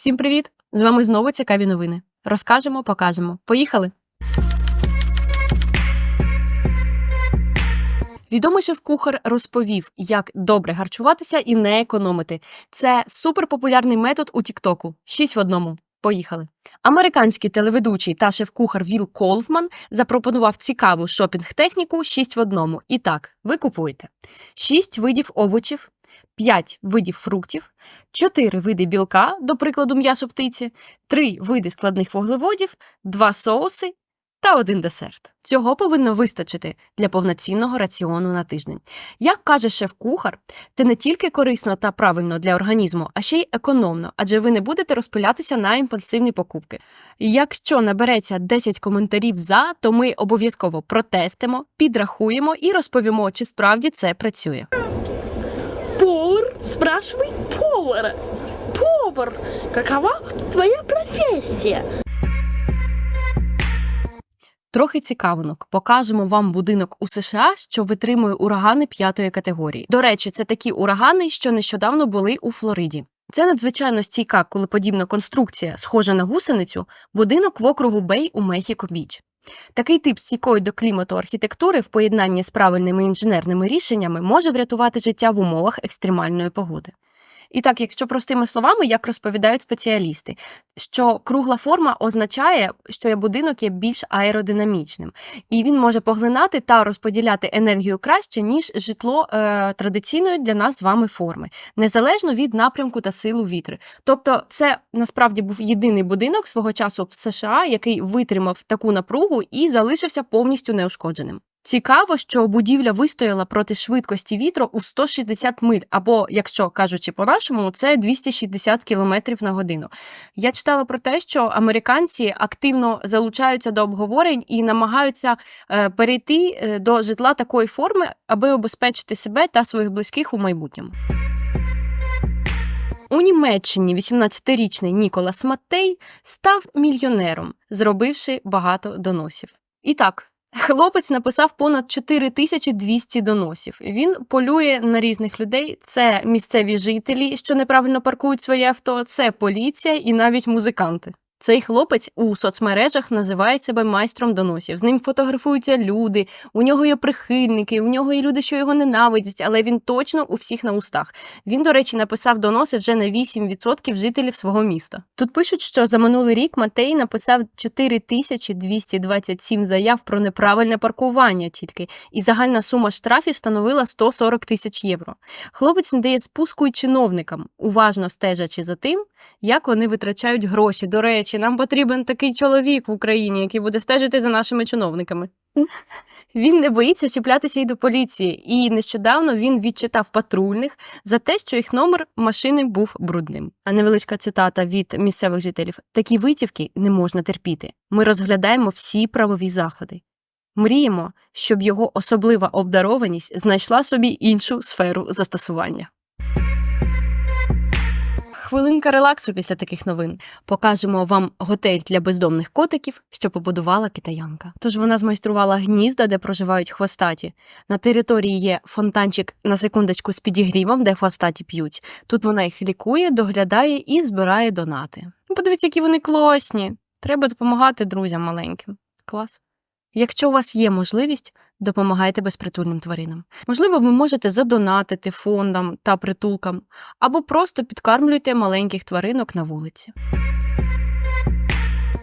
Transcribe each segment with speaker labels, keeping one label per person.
Speaker 1: Всім привіт! З вами знову цікаві новини. Розкажемо, покажемо. Поїхали! Відомий шеф-кухар розповів, як добре харчуватися і не економити. Це суперпопулярний метод у Тіктоку. Шість в одному. Поїхали. Американський телеведучий та шеф-кухар Віл Колфман запропонував цікаву шопінг-техніку 6 в одному. І так, ви купуєте 6 видів овочів, 5 видів фруктів, 4 види білка, до прикладу, м'ясо птиці, 3 види складних вуглеводів, 2 соуси та один десерт. Цього повинно вистачити для повноцінного раціону на тиждень. Як каже шеф-кухар, це не тільки корисно та правильно для організму, а ще й економно, адже ви не будете розпилятися на імпульсивні покупки. Якщо набереться 10 коментарів за, то ми обов'язково протестимо, підрахуємо і розповімо, чи справді це працює.
Speaker 2: Спрашивает повара. Повар, какова твоя профессия?
Speaker 1: Трохи цікавинок. Покажемо вам будинок у США, що витримує урагани п'ятої категорії. До речі, це такі урагани, що нещодавно були у Флориді. Це надзвичайно стійка, коли подібна конструкція, схожа на гусеницю, будинок в округу Бей у Мехіко Біч. Такий тип стійкої до клімату архітектури в поєднанні з правильними інженерними рішеннями може врятувати життя в умовах екстремальної погоди. І так, якщо простими словами, як розповідають спеціалісти, що кругла форма означає, що будинок є більш аеродинамічним, і він може поглинати та розподіляти енергію краще, ніж житло е, традиційної для нас з вами форми, незалежно від напрямку та силу вітри. Тобто, це насправді був єдиний будинок свого часу в США, який витримав таку напругу і залишився повністю неушкодженим. Цікаво, що будівля вистояла проти швидкості вітру у 160 миль, або, якщо кажучи по-нашому, це 260 км на годину. Я читала про те, що американці активно залучаються до обговорень і намагаються е, перейти е, до житла такої форми, аби обезпечити себе та своїх близьких у майбутньому. У Німеччині 18-річний Ніколас Маттей став мільйонером, зробивши багато доносів. І так. Хлопець написав понад 4200 доносів. Він полює на різних людей. Це місцеві жителі, що неправильно паркують своє авто, це поліція і навіть музиканти. Цей хлопець у соцмережах називає себе майстром доносів. З ним фотографуються люди, у нього є прихильники, у нього є люди, що його ненавидять, але він точно у всіх на устах. Він, до речі, написав доноси вже на 8% жителів свого міста. Тут пишуть, що за минулий рік Матей написав 4227 заяв про неправильне паркування тільки, і загальна сума штрафів становила 140 тисяч євро. Хлопець не дає спуску й чиновникам, уважно стежачи за тим, як вони витрачають гроші. До речі, нам потрібен такий чоловік в Україні, який буде стежити за нашими чиновниками. Він не боїться чіплятися і до поліції, і нещодавно він відчитав патрульних за те, що їх номер машини був брудним. А невеличка цитата від місцевих жителів: такі витівки не можна терпіти. Ми розглядаємо всі правові заходи. Мріємо, щоб його особлива обдарованість знайшла собі іншу сферу застосування. Хвилинка релаксу після таких новин. Покажемо вам готель для бездомних котиків, що побудувала китаянка. Тож вона змайструвала гнізда, де проживають хвостаті. На території є фонтанчик на секундочку з підігрівом, де хвостаті п'ють. Тут вона їх лікує, доглядає і збирає донати. Ну, Подивіться, які вони класні. Треба допомагати друзям маленьким. Клас. Якщо у вас є можливість, допомагайте безпритульним тваринам. Можливо, ви можете задонатити фондам та притулкам або просто підкармлюйте маленьких тваринок на вулиці.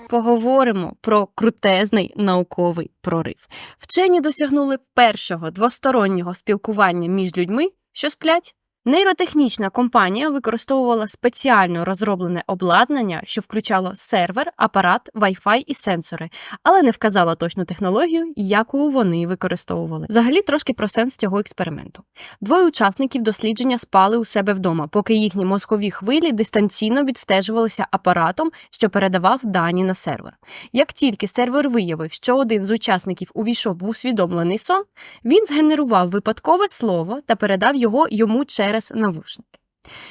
Speaker 1: Поговоримо про крутезний науковий прорив. Вчені досягнули першого двостороннього спілкування між людьми, що сплять. Нейротехнічна компанія використовувала спеціально розроблене обладнання, що включало сервер, апарат, Wi-Fi і сенсори, але не вказала точну технологію, яку вони використовували. Взагалі трошки про сенс цього експерименту. Двоє учасників дослідження спали у себе вдома, поки їхні мозкові хвилі дистанційно відстежувалися апаратом, що передавав дані на сервер. Як тільки сервер виявив, що один з учасників увійшов в усвідомлений сон, він згенерував випадкове слово та передав його йому через навушники.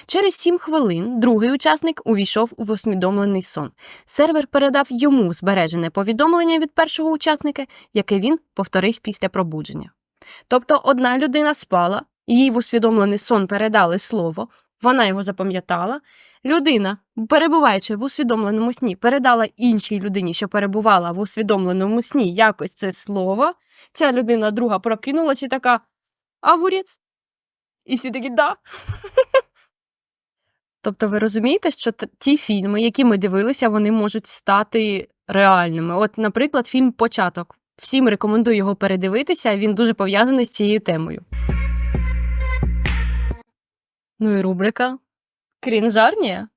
Speaker 1: Через 7 хвилин другий учасник увійшов у усвідомлений сон. Сервер передав йому збережене повідомлення від першого учасника, яке він повторив після пробудження. Тобто одна людина спала, їй в усвідомлений сон передали слово, Вона його запам'ятала. Людина, перебуваючи в усвідомленому сні, передала іншій людині, що перебувала в усвідомленому сні, якось це слово. Ця людина друга прокинулась і така огурець. І всі такі да. Тобто ви розумієте, що ті фільми, які ми дивилися, вони можуть стати реальними. От, наприклад, фільм Початок. Всім рекомендую його передивитися, він дуже пов'язаний з цією темою. Ну і рубрика Крінжарнія.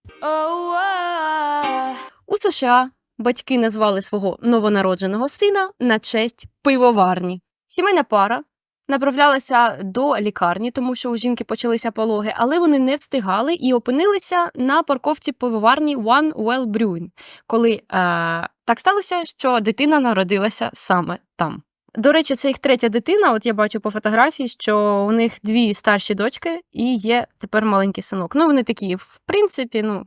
Speaker 1: У США батьки назвали свого новонародженого сина на честь пивоварні. Сімейна пара направлялася до лікарні, тому що у жінки почалися пологи, але вони не встигали і опинилися на парковці пивоварні One Well Brewing, коли е, так сталося, що дитина народилася саме там. До речі, це їх третя дитина. От я бачу по фотографії, що у них дві старші дочки і є тепер маленький синок. Ну, вони такі, в принципі, ну,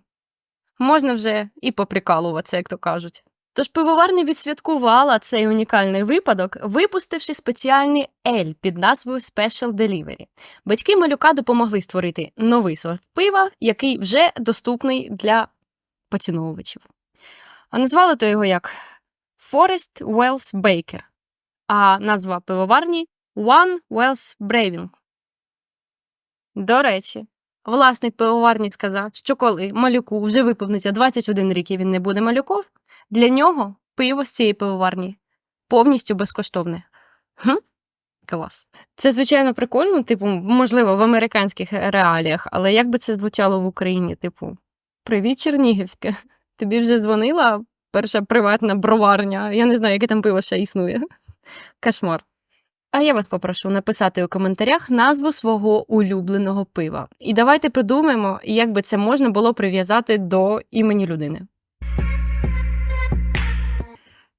Speaker 1: можна вже і поприкалуватися, як то кажуть. Тож пивоварня відсвяткувала цей унікальний випадок, випустивши спеціальний ель під назвою Special Delivery. Батьки малюка допомогли створити новий сорт пива, який вже доступний для поціновувачів. А назвали то його як Forest Wells Baker, а назва пивоварні One Wells Brewing. До речі, власник пивоварні сказав, що коли малюку вже виповниться 21 рік і він не буде малюков, для нього пиво з цієї пивоварні повністю безкоштовне. Хм? Клас. Це, звичайно, прикольно, типу, можливо, в американських реаліях, але як би це звучало в Україні? Типу, привіт, Чернігівське. Тобі вже дзвонила перша приватна броварня. Я не знаю, яке там пиво ще існує. Кошмар. А я вас попрошу написати у коментарях назву свого улюбленого пива. І давайте придумаємо, як би це можна було прив'язати до імені людини.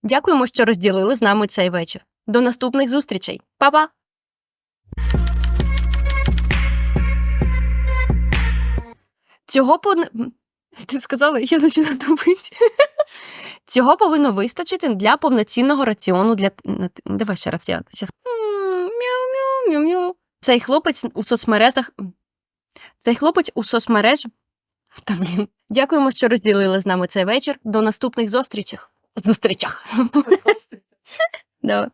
Speaker 1: Дякуємо, що розділили з нами цей вечір. До наступних зустрічей. Па-па! Цього по... Ти сказала, я почала тупити. Цього повинно вистачити для повноцінного раціону для. Давай ще раз я. Щас. Цей хлопець у соцмережах. Цей хлопець у соцмереж. Та блін. Дякуємо, що розділили з нами цей вечір. До наступних зустрічей. Зустрічах. Давай.